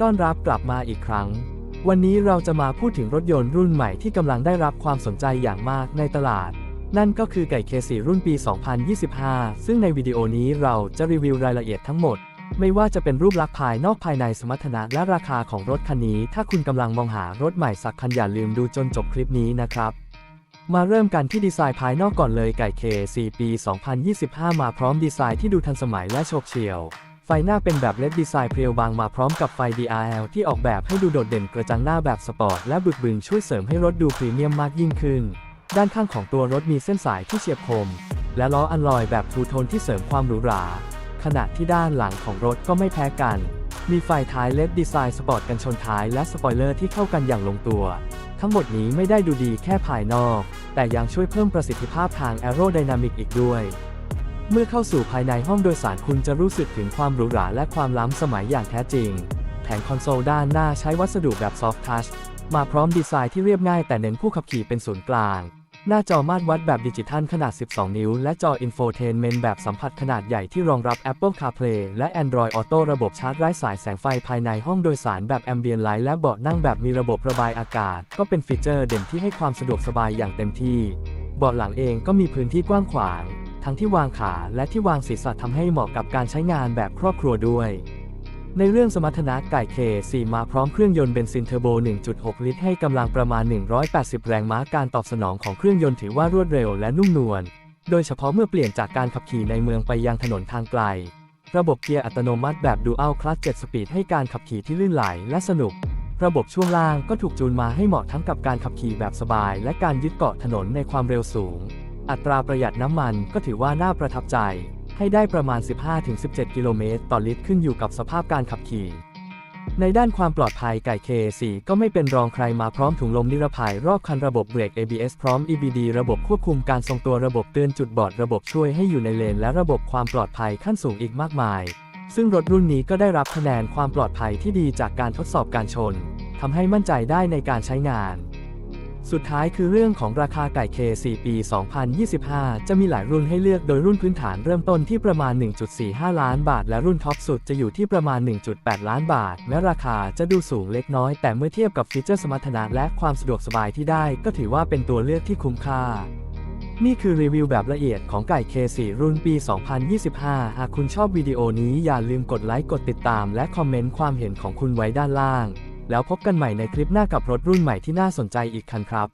ต้อนรับกลับมาอีกครั้ง วันนี้เราจะมาพูดถึงรถยนต์รุ่นใหม่ที่กำลังได้รับความสนใจอย่างมากในตลาด นั่นก็คือไก่เคสีรุ่นปี 2025 ซึ่งในวิดีโอนี้เราจะรีวิวรายละเอียดทั้งหมด ไม่ว่าจะเป็นรูปลักษณ์ภายนอกภายในสมรรถนะและราคาของรถคันนี้ ถ้าคุณกำลังมองหารถใหม่สักคันอย่าลืมดูจนจบคลิปนี้นะครับมาเริ่มกันที่ดีไซน์ภายนอกก่อนเลยไก่ K4 ปี 2025 มาพร้อมดีไซน์ที่ดูทันสมัยและโฉบเฉี่ยว ไฟหน้าเป็นแบบเลดดีไซน์เพรียวบางมาพร้อมกับไฟ DRL ที่ออกแบบให้ดูโดดเด่นกระจังหน้าแบบสปอร์ตและบึกบึนช่วยเสริมให้รถดูพรีเมียมมากยิ่งขึ้น ด้านข้างของตัวรถมีเส้นสายที่เฉียบคม และล้ออันลอยแบบทูโทนที่เสริมความหรูหรา ขณะที่ด้านหลังของรถก็ไม่แพ้กัน มีไฟท้ายเลดดีไซน์สปอร์ตกันชนท้ายและสปอยเลอร์ที่เข้ากันอย่างลงตัว ทั้งหมดนี้ไม่ได้ดูดีแค่ภายนอก แต่ยังช่วยเพิ่มประสิทธิภาพทางแอโรไดนามิกอีกด้วย เมื่อเข้าสู่ภายในห้องโดยสารคุณจะรู้สึกถึงความหรูหราและความล้ำสมัยอย่างแท้จริง แผงคอนโซลด้านหน้าใช้วัสดุแบบซอฟท์ทัชมาพร้อมดีไซน์ที่เรียบง่ายแต่เน้นผู้ขับขี่เป็นศูนย์กลาง หน้าจอมาตรวัดแบบดิจิทัลขนาด 12 นิ้ว และจออินโฟเทนเมนต์แบบสัมผัสขนาดใหญ่ที่รองรับ Apple CarPlay และ Android Auto ระบบชาร์จไร้สายแสงไฟภายในห้องโดยสารแบบ Ambient Light และเบาะนั่งแบบมีระบบระบายอากาศ ก็เป็นฟีเจอร์เด่นที่ให้ความสะดวกสบายอย่างเต็มที่ เบาะหลังเองก็มีพื้นที่กว้างขวาง ทั้งที่วางขาและที่วางศีรษะทำให้เหมาะกับการใช้งานแบบครอบครัวด้วย ในเรื่องสมรรถนะไก่ K4 มาพร้อมเครื่องยนต์เบนซินเทอร์โบ 1.6 ลิตรให้กำลังประมาณ 180 แรงม้าการตอบสนองของเครื่องยนต์ถือว่ารวดเร็วและนุ่มนวล โดยเฉพาะเมื่อเปลี่ยนจากการขับขี่ในเมืองไปยังถนนทางไกล ระบบเกียร์อัตโนมัติแบบ Dual Clutch 7 Speed ให้การขับขี่ที่ลื่นไหลและสนุกระบบช่วงล่างก็ถูกจูนมาให้เหมาะทั้งกับการขับขี่แบบสบาย และการยึดเกาะถนนในความเร็วสูง อัตราประหยัดน้ำมันก็ถือว่าน่าประทับใจ ให้ได้ประมาณ 15-17 กิโลเมตรต่อลิตรขึ้นอยู่กับสภาพการขับขี่ ในด้านความปลอดภัยไก่ K4 ก็ไม่เป็นรองใครมาพร้อมถุงลมนิรภัยรอบคันระบบเบรก ABS พร้อม EBD ระบบควบคุมการทรงตัวระบบเตือนจุดบอดระบบช่วยให้อยู่ในเลน และระบบความปลอดภัยขั้นสูงอีกมากมาย ซึ่งรถรุ่นนี้ก็ได้รับคะแนนความปลอดภัยที่ดีจากการทดสอบการชนทำให้มั่นใจได้ในการใช้งาน สุดท้ายคือเรื่องของราคาไก่ K4 ปี 2025 จะมีหลายรุ่นให้เลือกโดยรุ่นพื้นฐานเริ่มต้นที่ประมาณ 1.45 ล้านบาท และรุ่นท็อปสุดจะอยู่ที่ประมาณ 1.8 ล้านบาท แม้ราคาจะดูสูงเล็กน้อย แต่เมื่อเทียบกับฟีเจอร์สมรรถนะและความสะดวกสบายที่ได้ ก็ถือว่าเป็นตัวเลือกที่คุ้มค่านี่คือรีวิวแบบละเอียดของไก่ K4 รุ่นปี 2025 หากคุณชอบวิดีโอนี้อย่าลืมกดไลค์ กดติดตาม และคอมเมนต์ความเห็นของคุณไว้ด้านล่าง แล้วพบกันใหม่ในคลิปหน้ากับรถรุ่นใหม่ที่น่าสนใจอีกคันครับ